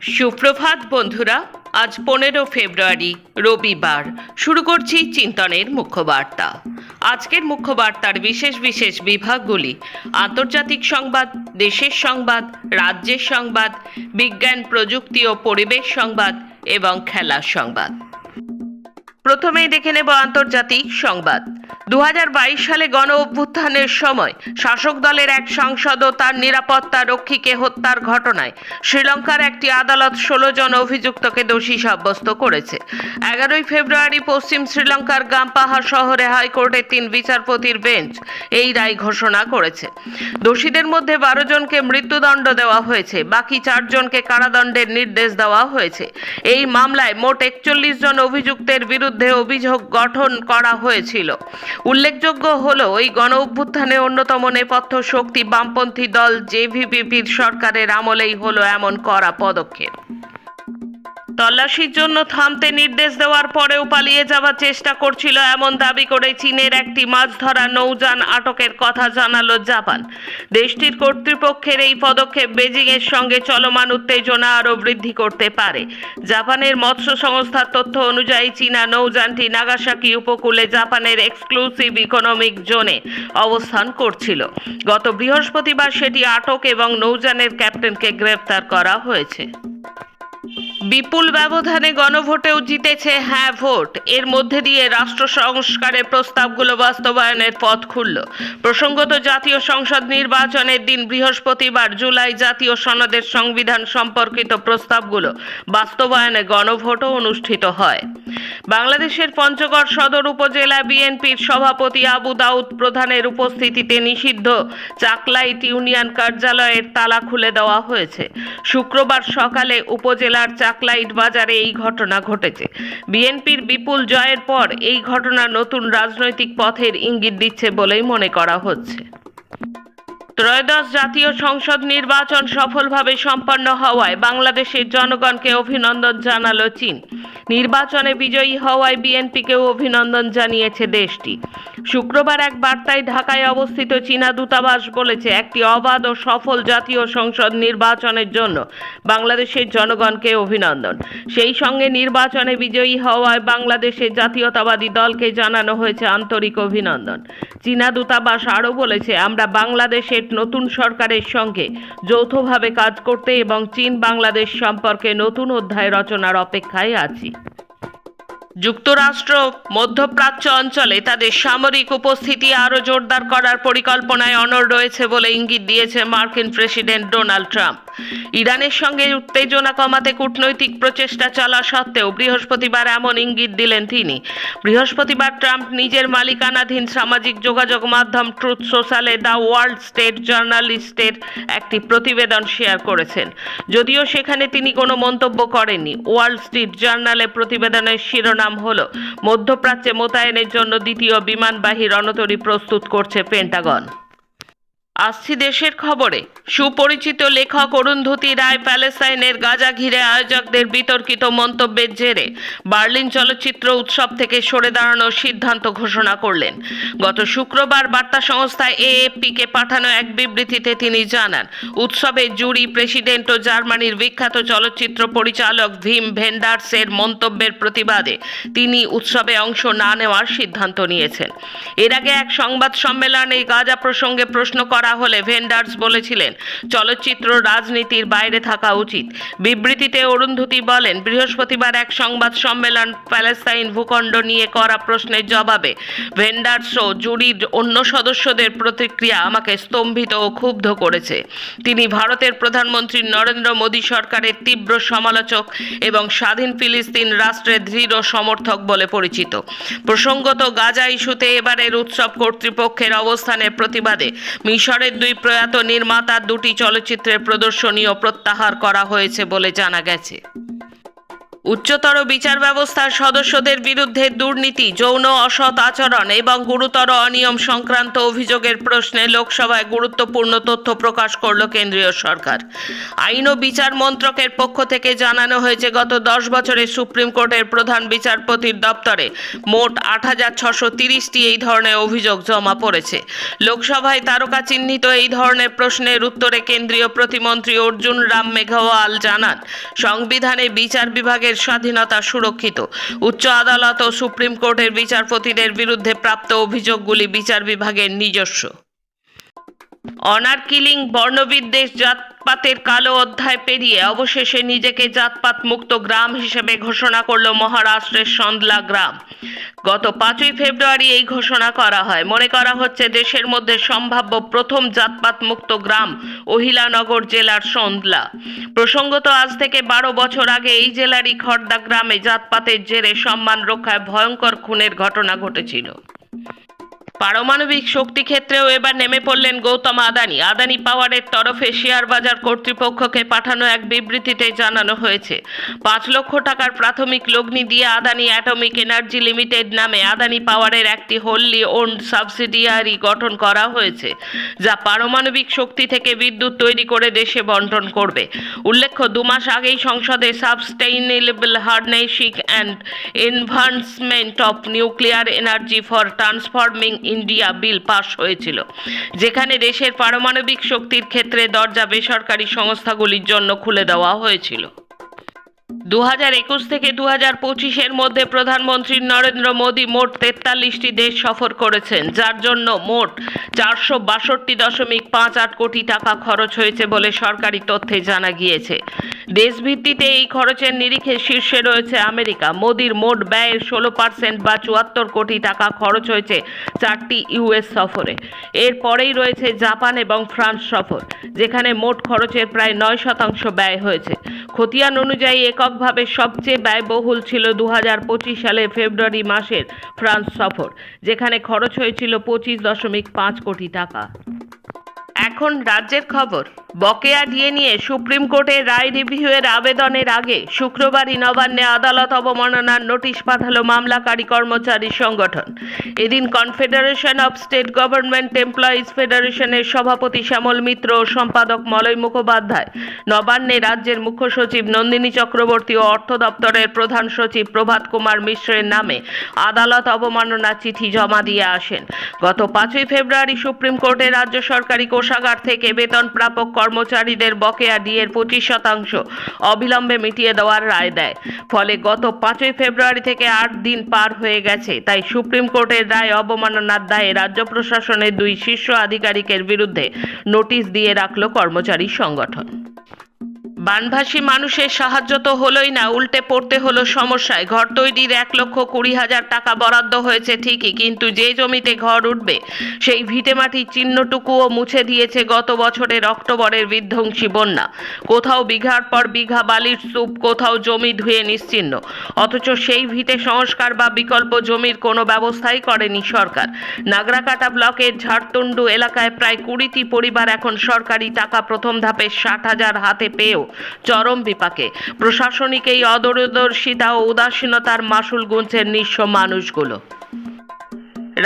সুপ্রভাত বন্ধুরা, আজ পনেরো ফেব্রুয়ারি, রবিবার। শুরু করছি চিন্তনের মুখ্যবার্তা। আজকের মুখ্যবার্তার বিশেষ বিশেষ বিভাগগুলি, আন্তর্জাতিক সংবাদ, দেশের সংবাদ, রাজ্যের সংবাদ, বিজ্ঞান, প্রযুক্তি ও পরিবেশ সংবাদ এবং খেলার সংবাদ। প্রথমেই দেখে নেব আন্তর্জাতিক সংবাদ। দু হাজার বাইশ সালে গণ অভ্যুত্থানের সময় শাসক দলের এক সাংসদ ও তার নিরাপত্তা রক্ষীকে হত্যার ঘটনায় শ্রীলঙ্কার একটি আদালত ষোলো জন অভিযুক্তকে দোষী সাব্যস্ত করেছে। এগারোই ফেব্রুয়ারি পশ্চিম শ্রীলঙ্কার গামপাহা শহরে হাইকোর্টের তিন বিচারপতির বেঞ্চ এই রায় ঘোষণা করেছে। দোষীদের মধ্যে বারো জনকে মৃত্যুদণ্ড দেওয়া হয়েছে, বাকি চারজনকে কারাদণ্ডের নির্দেশ দেওয়া হয়েছে। এই মামলায় মোট একচল্লিশ জন অভিযুক্তের বিরুদ্ধে অভিযোগ গঠন করা হয়েছিল। উল্লেখযোগ্য হল ওই গণ অভ্যুত্থানে অন্যতম নেপথ্য শক্তি বামপন্থী দল জেভিপিপির সরকারের আমলেই হলো এমন করা পদক্ষেপ। তল্লাশির জন্য থামতে নির্দেশ দেওয়ার পরেও পালিয়ে যাওয়ার চেষ্টা করছিল এমন দাবি করে চীনের একটি মাছ ধরা নৌযান আটকের কথা জানালো জাপান। দেশটির কর্তৃপক্ষের এই পদক্ষেপ বেজিংয়ের সঙ্গে চলমান উত্তেজনা আরও বৃদ্ধি করতে পারে। জাপানের মৎস্য সংস্থার তথ্য অনুযায়ী চীনা নৌযানটি নাগাসাকি উপকূলে জাপানের এক্সক্লুসিভ ইকোনমিক জোনে অবস্থান করছিল। গত বৃহস্পতিবার সেটি আটক এবং নৌযানের ক্যাপ্টেনকে গ্রেপ্তার করা হয়েছে। বিপুল ব্যবধানে গণভোটেও জিতেছে হ্যাঁ ভোট। এর মধ্যে দিয়ে রাষ্ট্র সংস্কারের প্রস্তাবগুলো বাস্তবায়নের পথ খুলল। প্রসঙ্গত জাতীয় সংসদ নির্বাচনের দিন বৃহস্পতিবার জুলাই জাতীয় সনদের সংবিধান সম্পর্কিত প্রস্তাবগুলো বাস্তবায়নে গণভোটও অনুষ্ঠিত হয়। বাংলাদেশের পঞ্চগড় সদর উপজেলা বিএনপির সভাপতি আবু দাউদ প্রধানের উপস্থিতিতে নিষিদ্ধ চাকলাইট ইউনিয়ন কার্যালয়ের তালা খুলে দেওয়া হয়েছে। শুক্রবার সকালে উপজেলার চাকলাইট বাজারে এই ঘটনা ঘটেছে। বিএনপির বিপুল জয়ের পর এই ঘটনা নতুন রাজনৈতিক পথের ইঙ্গিত দিচ্ছে বলেই মনে করা হচ্ছে। ত্রয়োদশ জাতীয় সংসদ নির্বাচন সফলভাবে সম্পন্ন হওয়ায় বাংলাদেশের জনগণকে অভিনন্দন জানালো চীন। নির্বাচনে বিজয়ী হওয়ায় বিএনপিকেও অভিনন্দন জানিয়েছে দেশটি। শুক্রবার এক বার্তায় ঢাকায় অবস্থিত চীনা দূতাবাস বলেছে, একটি অবাধ ও সফল জাতীয় সংসদ নির্বাচনের জন্য বাংলাদেশের জনগণকে অভিনন্দন। সেই সঙ্গে নির্বাচনে বিজয়ী হওয়ায় বাংলাদেশের জাতীয়তাবাদী দলকে জানানো হয়েছে আন্তরিক অভিনন্দন। চীনা দূতাবাস আরও বলেছে, আমরা বাংলাদেশের নতুন সরকারের সঙ্গে যৌথভাবে কাজ করতে এবং চীন বাংলাদেশ সম্পর্কে নতুন অধ্যায় রচনার অপেক্ষায় আছি। যুক্তরাষ্ট্র, মধ্যপ্রাচ্য অঞ্চলে তাদের সামরিক উপস্থিতি আরও জোরদার করার পরিকল্পনায় অনড় রয়েছে বলে ইঙ্গিত দিয়েছে মার্কিন প্রেসিডেন্ট ডোনাল্ড ট্রাম্প। ইরানের সঙ্গে উত্তেজনা কমাতে কূটনৈতিক প্রচেষ্টা চলা সত্ত্বেও বৃহস্পতিবার এমন ইঙ্গিত দিলেন তিনি। বৃহস্পতিবার ট্রাম্প নিজের মালিকানাধীন সামাজিক যোগাযোগ মাধ্যম ট্রুথ সোশ্যালে দ্য ওয়ার্ল্ড স্টেট জার্নালিস্টের একটি প্রতিবেদন শেয়ার করেছেন। যদিও সেখানে তিনি কোনো মন্তব্য করেননি। ওয়ার্ল্ড স্ট্রিট জার্নালে প্রতিবেদনের শিরোনাম হল। মধ্যপ্রাচ্যে মোতায়েনের জন্য দ্বিতীয় বিমানবাহী রণতরী প্রস্তুত করছে পেন্টাগন আসছি দেশের খবরে। সুপরিচিত লেখক অরুন্ধতী রায় প্যালেস্তাইনের গাজা ঘিরে আয়োজকদের বিতর্কিত মন্তব্যের জেরে বার্লিন চলচ্চিত্র উৎসব থেকে সরে দাঁড়ানোর সিদ্ধান্ত ঘোষণা করলেন। গত শুক্রবার বার্তা সংস্থা এএফপিকে পাঠানো এক বিবৃতিতে তিনি জানান, উৎসবে জুরি প্রেসিডেন্ট ও জার্মানির বিখ্যাত চলচ্চিত্র পরিচালক ভিম ভেন্ডার্সের মন্তব্যের প্রতিবাদে তিনি উৎসবে অংশ না নেওয়ার সিদ্ধান্ত নিয়েছেন। এর আগে এক সংবাদ সম্মেলনে গাজা প্রসঙ্গে প্রশ্ন করা হলে ভেন্ডার্স বলেছিলেন, চলচ্চিত্র রাজনীতির বাইরে থাকা উচিত। বিবৃতিতে অরুন্ধতী বলেন, বৃহস্পতিবার এক সংবাদ সম্মেলন প্যালেস্তাইন ভূখণ্ড নিয়ে করা প্রশ্নের জবাবে ভেন্ডার্স ও জুরির অন্য সদস্যদের প্রতিক্রিয়া আমাকে স্তম্ভিত ও ক্ষুব্ধ করেছে। তিনি ভারতের প্রধানমন্ত্রী নরেন্দ্র মোদী সরকারের তীব্র সমালোচক এবং স্বাধীন ফিলিস্তিন রাষ্ট্রের দৃঢ় সমর্থক বলে পরিচিত। প্রসঙ্গত গাজা ইস্যুতে এবারের উৎসব কর্তৃপক্ষের অবস্থানের প্রতিবাদে মিশরের দুই প্রয়াত নির্মাতার দুটি চলচ্চিত্রের প্রদর্শনীও প্রত্যাহার করা হয়েছে বলে জানা গেছে। উচ্চতর বিচার ব্যবস্থার সদস্যদের বিরুদ্ধে দুর্নীতি, যৌন অসৎ আচরণ এবং গুরুতর অনিয়ম সংক্রান্ত অভিযোগের প্রশ্নে লোকসভায় গুরুত্বপূর্ণ তথ্য প্রকাশ করল কেন্দ্রীয় সরকার। আইন ও বিচার মন্ত্রকের পক্ষ থেকে জানানো হয়েছে, গত দশ বছরে সুপ্রিম কোর্টের প্রধান বিচারপতির দপ্তরে মোট আট হাজার ছশো তিরিশটি এই ধরনের অভিযোগ জমা পড়েছে। লোকসভায় তারকা চিহ্নিত এই ধরনের প্রশ্নের উত্তরে কেন্দ্রীয় প্রতিমন্ত্রী অর্জুন রাম মেঘওয়াল জানান, সংবিধানে বিচার বিভাগের স্বাধীনতা সুরক্ষিত। উচ্চ আদালত ও সুপ্রিম কোর্টের বিচারপতিদের বিরুদ্ধে প্রাপ্ত অভিযোগগুলি বিচার বিভাগের নিজস্ব। অনার কিলিং বর্ণবিদ্বেষ জাতপাতের কালো অধ্যায় পেরিয়ে অবশেষে নিজেকে জাতপাত মুক্ত গ্রাম হিসেবে ঘোষণা করল মহারাষ্ট্রের সন্দলা গ্রাম। গত পাঁচই ফেব্রুয়ারি এই ঘোষণা করা হয়। মনে করা হচ্ছে দেশের মধ্যে সম্ভাব্য প্রথম জাতপাত মুক্ত গ্রাম অহিলানগর জেলার সন্দলা। প্রসঙ্গত, আজ থেকে বারো বছর আগে এই জেলারই খর্দা গ্রামে জাতপাতের জেরে সম্মান রক্ষায় ভয়ঙ্কর খুনের ঘটনা ঘটেছিল। পারমাণবিক শক্তি ক্ষেত্রেও এবার নেমে পড়লেন গৌতম আদানি। আদানি পাওয়ারের তরফে শেয়ার বাজার কর্তৃপক্ষকে পাঠানো এক বিবৃতিতে জানানো হয়েছে। পাঁচ লক্ষ টাকার প্রাথমিক লগ্নি দিয়ে আদানি অ্যাটমিক এনার্জি লিমিটেড নামে আদানি পাওয়ারের একটি হোললি ওন্ড সাবসিডিয়ারি গঠন করা হয়েছে, যা পারমাণবিক শক্তি থেকে বিদ্যুৎ তৈরি করে দেশে বন্টন করবে। উল্লেখ্য, দু মাস আগেই সংসদে sustainable harnessing and advancement of nuclear energy for transforming India bill পাশ হয়েছিল, যেখানে দেশের পারমাণবিক শক্তির ক্ষেত্রে দরজা বেসরকারি সংস্থাগুলির জন্য খুলে দেওয়া হয়েছিল। দু হাজার একুশ থেকে দু হাজার পঁচিশের মধ্যে প্রধানমন্ত্রী নরেন্দ্র মোদী মোট তেতাল্লিশটি দেশ সফর করেছেন, যার জন্য মোট চারশো বাষট্টি দশমিক পাঁচ আট কোটি টাকা খরচ হয়েছে বলে সরকারি তথ্যে জানা গিয়েছে। দেশভিত্তিতে এই খরচের নিরিখে শীর্ষে রয়েছে আমেরিকা। মোদির মোট ব্যয়ের ষোলো পার্সেন্ট বা চুয়াত্তর কোটি টাকা খরচ হয়েছে চারটি ইউএস সফরে। এরপরেই রয়েছে জাপান এবং ফ্রান্স সফর, যেখানে মোট খরচের প্রায় নয় শতাংশ ব্যয় হয়েছে। খতিয়ান অনুযায়ী এককভাবে সবচেয়ে ব্যয়বহুল ছিল দু হাজার পঁচিশ সালের ফেব্রুয়ারি মাসের ফ্রান্স সফর, যেখানে খরচ হয়েছিল পঁচিশ দশমিক পাঁচ কোটি টাকা। এখন রাজ্যের খবর। বকেয়া ডিএ নিয়ে সুপ্রিম কোর্টের রায় রিভিউয়ের আবেদনের আগে শুক্রবারই নবান্নে আদালত অবমাননার নোটিশ পাঠালো মামলাকারী কর্মচারী সংগঠন। এদিন confederation of state government employees ফেডারেশনের সভাপতি শ্যামল মিত্র ও সম্পাদক মলয় মুখোপাধ্যায়। নবান্নে রাজ্যের মুখ্য সচিব নন্দিনী চক্রবর্তী ও অর্থ দপ্তরের প্রধান সচিব প্রভাত কুমার মিশ্রের নামে আদালত অবমাননা চিঠি জমা দিয়ে আসেন। গত পাঁচই ফেব্রুয়ারি সুপ্রিম কোর্টে রাজ্য সরকারি কোষাগার থেকে বেতন প্রাপক কর্মচারীদের বকেয়া ডিএর পঁচিশ শতাংশ অবিলম্বে মিটিয়ে দেওয়ার রায় দেয়। ফলে গত পাঁচই ফেব্রুয়ারি থেকে আট দিন পার হয়ে গেছে। তাই সুপ্রিম কোর্টের রায় অবমাননার দায়ে রাজ্য প্রশাসনের দুই শীর্ষ আধিকারিকের বিরুদ্ধে নোটিশ দিয়ে রাখল কর্মচারী সংগঠন। বানভাসী মানুষের সাহায্য তো হলোই না, উল্টে পড়তে হলো সমস্যায়। ঘর তৈরির এক লক্ষ কুড়ি হাজার টাকা বরাদ্দ হয়েছে ঠিকই, কিন্তু যে জমিতে ঘর উঠবে, সেই ভিটেমাটির চিহ্নটুকুও মুছে দিয়েছে গত বছরের অক্টোবরের বিধ্বংসী বন্যা। কোথাও বিঘার পর বিঘা বালির স্তূপ, কোথাও জমি ধুয়ে নিশ্চিহ্ন অথচ সেই ভিটে সংস্কার বা বিকল্প জমির কোনো ব্যবস্থাই করেনি সরকার। নাগরাকাটা ব্লকের ঝাড়তুন্ডু এলাকায় প্রায় কুড়িটি পরিবার এখন সরকারি টাকা প্রথম ধাপে ষাট হাজার হাতে পেয়েও চরম বিপাকে। প্রশাসনিক এই অদূরদর্শিতা ও উদাসীনতার মাসুল গুনছেন নিঃস্ব মানুষগুলো।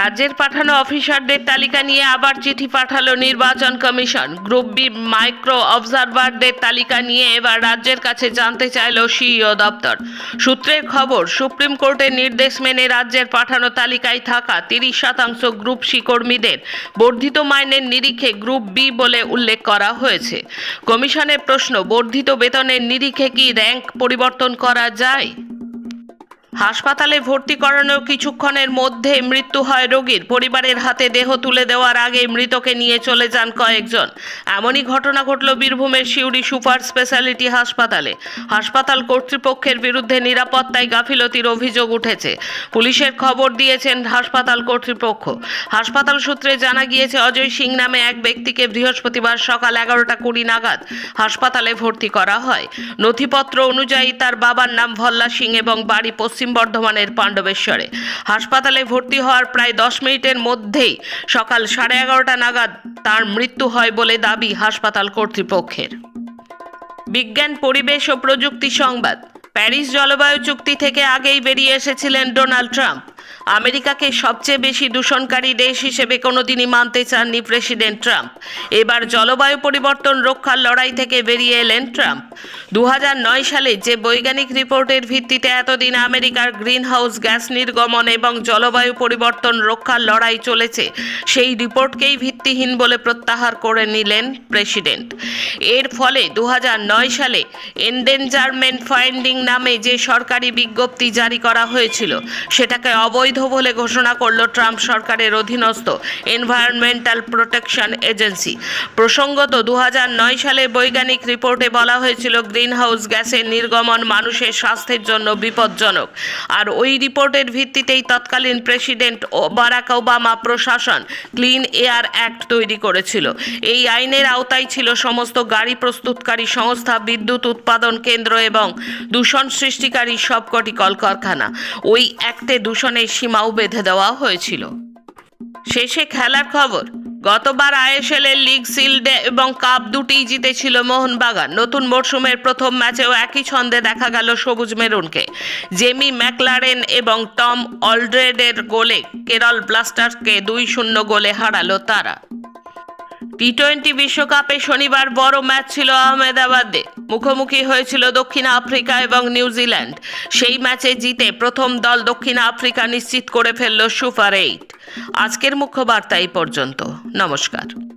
রাজ্যের পাঠানো অফিসারদের তালিকা নিয়ে আবার চিঠি পাঠালো নির্বাচন কমিশন। গ্রুপ বি মাইক্রো অবজারভারদের তালিকা নিয়ে এবার রাজ্যের কাছে জানতে চাইল সিইও দপ্তর। সূত্রের খবর, সুপ্রিম কোর্টের নির্দেশ মেনে রাজ্যের পাঠানো তালিকায় থাকা তিরিশ শতাংশ গ্রুপ সি কর্মীদের বর্ধিত মাইনের নিরিখে গ্রুপ বি বলে উল্লেখ করা হয়েছে। কমিশনের প্রশ্ন, বর্ধিত বেতনের নিরিখে কি র্যাঙ্ক পরিবর্তন করা যায়? হাসপাতালে ভর্তি করানোর কিছুক্ষণের মধ্যে মৃত্যু হয় রোগীর। পরিবারের হাতে দেহ তুলে দেওয়ার আগে মৃতকে নিয়ে চলে যান কয়েকজন। এমনই ঘটনা ঘটল বীরভূমের শিউরি সুপার স্পেশালিটি হাসপাতালে। হাসপাতাল কর্তৃপক্ষের বিরুদ্ধে নিরাপত্তায় গাফিলতির অভিযোগ উঠেছে। পুলিশের খবর দিয়েছেন হাসপাতাল কর্তৃপক্ষ। হাসপাতাল সূত্রে জানা গিয়েছে, অজয় সিং নামে এক ব্যক্তিকে বৃহস্পতিবার সকাল এগারোটা কুড়ি নাগাদ হাসপাতালে ভর্তি করা হয়। নথিপত্র অনুযায়ী তার বাবার নাম ভল্লা সিং এবং বাড়ি পশ্চিম বর্ধমানের পাণ্ডবেশ্বরে। হাসপাতালে ভর্তি হওয়ার প্রায় দশ মিনিটের মধ্যেই সকাল সাড়ে এগারোটা নাগাদ তার মৃত্যু হয় বলে দাবি হাসপাতাল কর্তৃপক্ষের। বিজ্ঞান, পরিবেশ ও প্রযুক্তি সংবাদ। প্যারিস জলবায়ু চুক্তি থেকে আগেই বেরিয়ে এসেছিলেন ডোনাল্ড ট্রাম্প। আমেরিকাকে সবচেয়ে বেশি দূষণকারী দেশ হিসেবে কোনোদিনই মানতে চাননি প্রেসিডেন্ট ট্রাম্প। এবার জলবায়ু পরিবর্তন রক্ষার লড়াই থেকে বেরিয়ে এলেন ট্রাম্প। দু হাজার নয় সালে যে বৈজ্ঞানিক রিপোর্টের ভিত্তিতে এতদিন আমেরিকার গ্রিন হাউস গ্যাস নির্গমন এবং জলবায়ু পরিবর্তন রক্ষার লড়াই চলেছে, সেই রিপোর্টকেই ভিত্তিহীন বলে প্রত্যাহার করে নিলেন প্রেসিডেন্ট। এর ফলে দু হাজার নয় সালে এন্ডেঞ্জারমেন্ট ফাইন্ডিং নামে যে সরকারি বিজ্ঞপ্তি জারি করা হয়েছিল, সেটাকে অবৈধ বলে ঘোষণা করল ট্রাম্প সরকারের অধীনস্থ এনভায়রনমেন্টাল প্রোটেকশন এজেন্সি। প্রসঙ্গত দু হাজার নয় সালে বৈজ্ঞানিক রিপোর্টে বলা হয়েছিল, গ্রিনহাউস গ্যাসের নির্গমন মানুষের স্বাস্থ্যের জন্য বিপজ্জনক। আর ওই রিপোর্টের ভিত্তিতেই তৎকালীন প্রেসিডেন্ট বারাক ওবামা প্রশাসন ক্লিন এয়ার অ্যাক্ট তৈরি করেছিল। এই আইনের আওতায় ছিল সমস্ত গাড়ি প্রস্তুতকারী সংস্থা, বিদ্যুৎ উৎপাদন কেন্দ্র এবং দূষণ সৃষ্টিকারী সবকটি কলকারখানা। ওই অ্যাক্টে দূষণের সীমাও বেঁধে দেওয়া হয়েছিল। শেষে খেলার খবর, গতবার আইএসএলের লিগ সিলডে এবং কাপ দুটিই জিতেছিল মোহনবাগান। নতুন মরশুমের প্রথম ম্যাচেও একই ছন্দে দেখা গেল সবুজ মেরুনকে। জেমি ম্যাকলারেন এবং টম অলড্রেডের গোলে কেরল ব্লাস্টারকে দুই শূন্য গোলে হারালো তারা। টি টোয়েন্টি বিশ্বকাপে শনিবার বড় ম্যাচ ছিল আহমেদাবাদে। মুখোমুখি হয়েছিল দক্ষিণ আফ্রিকা এবং নিউজিল্যান্ড সেই ম্যাচে জিতে প্রথম দল দক্ষিণ আফ্রিকা নিশ্চিত করে ফেলল সুপার এইট। আজকের মুখ্য বার্তা এই পর্যন্ত। নমস্কার।